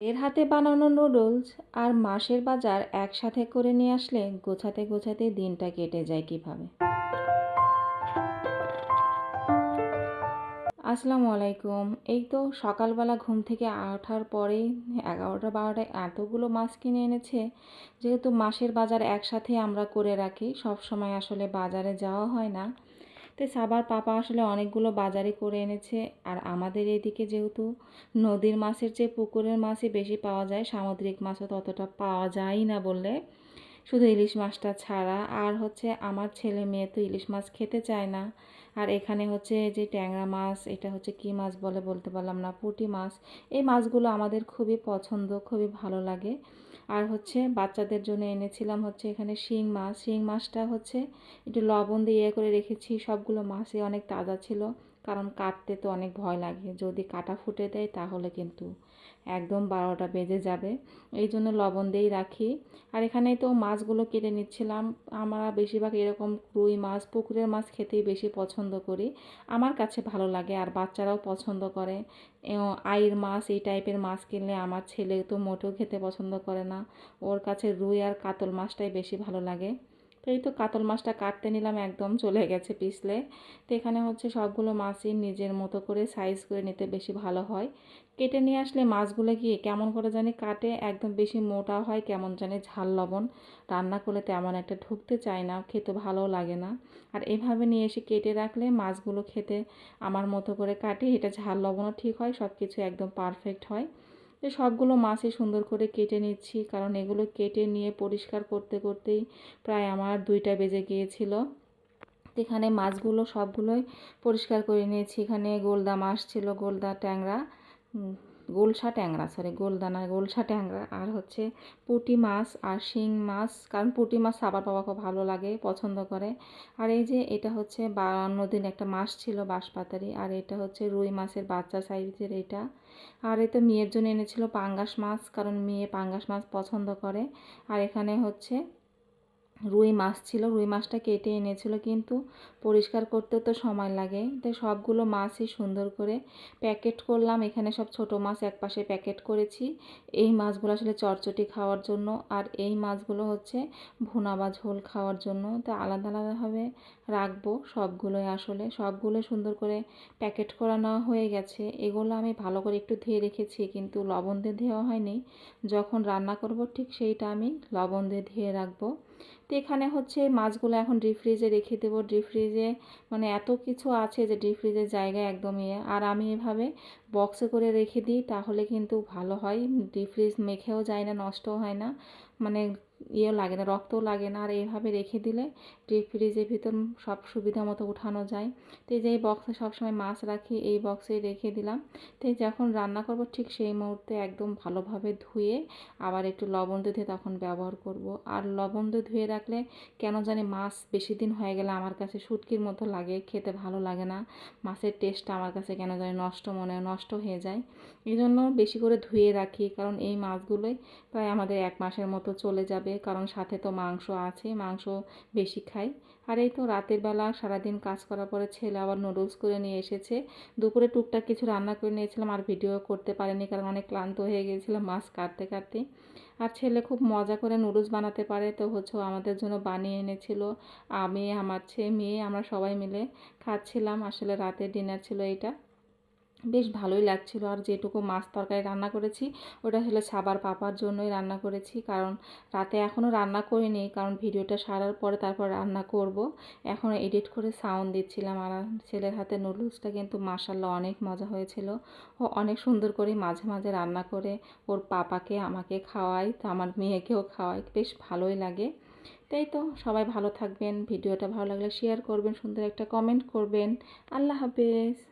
এর হাতে বানানো নুডলস আর মাসের বাজার একসাথে করে নিয়ে আসলে গোছাতে গোছাতে দিনটা কেটে যায় কীভাবে। আসসালামু আলাইকুম। এই তো সকালবেলা ঘুম থেকে ওঠার পরেই এগারোটা বারোটায় এতগুলো মাছ কিনে এনেছে, যেহেতু মাসের বাজার একসাথে আমরা করে রাখি সব সময় আসলে বাজারে যাওয়া হয় না। তো সাবার পাপা আসলে অনেকগুলো বাজারে করে এনেছে। আর আমাদের এদিকে যেহেতু নদীর মাছের চেয়ে পুকুরের মাছই বেশি পাওয়া যায়, সামুদ্রিক মাছও ততটা পাওয়া যায় না বললে। শুধু ইলিশ মাছটা ছাড়া। আর হচ্ছে আমার ছেলে মেয়ে তো ইলিশ মাছ খেতে চায় না। আর এখানে হচ্ছে যে ট্যাংরা মাছ, এটা হচ্ছে কি মাছ বলে বলতে পারলাম না, পুঁটি মাছ। এই মাছগুলো আমাদের খুবই পছন্দ, খুবই ভালো লাগে। আর হচ্ছে বাচ্চাদের জন্য এনেছিলাম হচ্ছে এখানে শিং মাছ। শিং মাছটা হচ্ছে একটু লবণ দিয়ে ইয়ে করে রেখেছি। সবগুলো মাছই অনেক তাজা ছিল। কারণ কাটতে তো অনেক ভয় লাগে। যদি কাটা ফুটে দেয় তাহলে কিন্তু একদম বারোটা বেজে যাবে। এই জন্য লবণ দিয়েই রাখি। আর এখানেই তো মাছগুলো কেটে নিচ্ছিলাম। আমরা বেশিরভাগ এরকম রুই মাছ, পুকুরের মাছ খেতেই বেশি পছন্দ করি। আমার কাছে ভালো লাগে আর বাচ্চারাও পছন্দ করে। আইর মাছ, এই টাইপের মাছ কিনলে আমার ছেলে তো মোটেও খেতে পছন্দ করে না। ওর কাছে রুই আর কাতল মাছটাই বেশি ভালো লাগে। এই তো কাতল মাছটা কাটতে নিলাম, একদম চলে গেছে পিছলে তো এখানে হচ্ছে সবগুলো মাছই নিজের মতো করে সাইজ করে নিতে বেশি ভালো হয়। কেটে নিয়ে আসলে মাছগুলো কি কেমন করে জানি কাটে, একদম বেশি মোটা হয়, কেমন জানি ঝাল লবণ। রান্না করলে তেমন একটা ঢুকতে চায় না, খেতে ভালো লাগে না। আর এভাবে নিয়ে এসে কেটে রাখলে মাছগুলো খেতে আমার মতো করে কাটে, এটা ঝাল লবণও ঠিক হয় সব কিছু একদম পারফেক্ট হয়। তো সবগুলো মাছই সুন্দর করে কেটে নিচ্ছি। কারণ এগুলো কেটে নিয়ে পরিষ্কার করতে, করতেই প্রায় আমার দুইটা বেজে গিয়েছিল। এখানে মাছগুলো সবগুলোই পরিষ্কার করে নিয়েছি। এখানে গোলদা মাছ ছিল, গোলদা ট্যাংরা। গোলসা ট্যাংরা সরি গোলদানা, গোলসা ট্যাংরা আর হচ্ছে পুঁটি মাছ আর শিং মাছ, কারণ পুঁটি মাছ সাবার বাবা খুব ভালো লাগে, পছন্দ করে। আর এই যে এটা হচ্ছে বান্ন দিন একটা মাছ ছিল বাঁশপাতারি, আর এটা হচ্ছে রুই মাছের বাচ্চা সাইজের এটা। আর তো মেয়ের জন্য এনেছিল পাঙ্গাস মাছ, কারণ মেয়ে পাঙ্গাস মাছ পছন্দ করে। আর এখানে হচ্ছে রুই মাছ ছিল, রুই মাছটা কেটে এনেছিল কিন্তু পরিষ্কার করতে তো সময় লাগে। তাই সবগুলো মাছই সুন্দর করে প্যাকেট করলাম। এখানে সব ছোট মাছ এক পাশে প্যাকেট করেছি। এই মাছগুলো আসলে চটচটি খাওয়ার জন্য আর এই মাছগুলো হচ্ছে ভুনা বা ঝোল খাওয়ার জন্য। তো আলাদা আলাদাভাবে রাখব সবগুলোই আসলে। সবগুলো সুন্দর করে প্যাকেট করা নেওয়া হয়ে গেছে। এগুলো আমি ভালো করে একটু ধুয়ে রেখেছি কিন্তু লবণ দিয়ে ধোয়া হয়নি। যখন রান্না করব ঠিক সেইটা আমি লবণ দিয়ে ধুয়ে রাখব। তো এখানে হচ্ছে মাছগুলো এখন ডিপ ফ্রিজে রেখে দেবো। ডিপ ফ্রিজে মানে এত কিছু আছে যে ডিপ ফ্রিজের জায়গায় একদম ইয়ে। আর আমি এভাবে বক্সে করে রেখে দিই, তাহলে কিন্তু ভালো হয়। ডিপ ফ্রিজ মেখেও যায় না, নষ্টও হয় না। মানে ইয়েও লাগে না, রক্তও লাগে না। আর এইভাবে রেখে দিলে ডিপ ফ্রিজের ভিতর সব সুবিধা মতো উঠানো যায়। তো এই যে এই বক্সে সবসময় মাছ রাখি, এই বক্সে রেখে দিলাম। তো যখন রান্না করব ঠিক সেই মুহূর্তে একদম ভালোভাবে ধুয়ে আবার একটু লবণ দিয়ে তখন ব্যবহার করব। আর লবণ দিয়ে ধুয়ে রাখলে কেন জানি মাছ বেশি দিন হয়ে গেলে আমার কাছে শুটকির মতো লাগে, খেতে ভালো লাগে না। মাছের টেস্টটা আমার কাছে কেন জানি নষ্ট মনে, নষ্ট হয়ে যায়। এই জন্য বেশি করে ধুয়ে রাখি, কারণ এই মাছগুলোই প্রায় আমাদের এক মাসের মতো চলে যাবে। কারণ সাথে তো মাংস আছে, মাংস বেশি খাই। আর এই তো রাতের বেলা সারাদিন কাজ করার পরে ছেলে আবার নুডলস করে নিয়ে এসেছে। দুপুরে টুকটাক কিছু রান্না করে নিয়েছিলাম, আর ভিডিও করতে পারিনি কারণ অনেক ক্লান্ত হয়ে গিয়েছিলাম মাছ কাটতে কাটতে। আর ছেলে খুব মজা করে নুডলস বানাতে পারে, তো হচ্ছে আমাদের জন্য বানিয়ে এনেছিল। আমি, আমার ছেলে মেয়ে, আমরা সবাই মিলে খাচ্ছিলাম। আসলে রাতের ডিনার ছিল এটা বেশ ভালোই লাগছিল। আর যেটুকু মাছ তরকারি রান্না করেছি, ওটা আসলে সাবার পাপার জন্যই রান্না করেছি। কারণ রাতে এখনও রান্না করিনি, কারণ ভিডিওটা সারার পরে তারপর রান্না করব। এখন এডিট করে সাউন্ড দিচ্ছিলাম আর ছেলের হাতে নুডলসটা কিন্তু মাসাল্লাহ অনেক মজা হয়েছিল। ও অনেক সুন্দর করে মাঝে মাঝে রান্না করে, ওর পাপাকে আমাকে খাওয়াই তো আমার মেয়েকেও খাওয়াই বেশ ভালোই লাগে। তাই তো, সবাই ভালো থাকবেন, ভিডিওটা ভালো লাগলে শেয়ার করবেন, সুন্দর একটা কমেন্ট করবেন। আল্লাহ হাফেজ।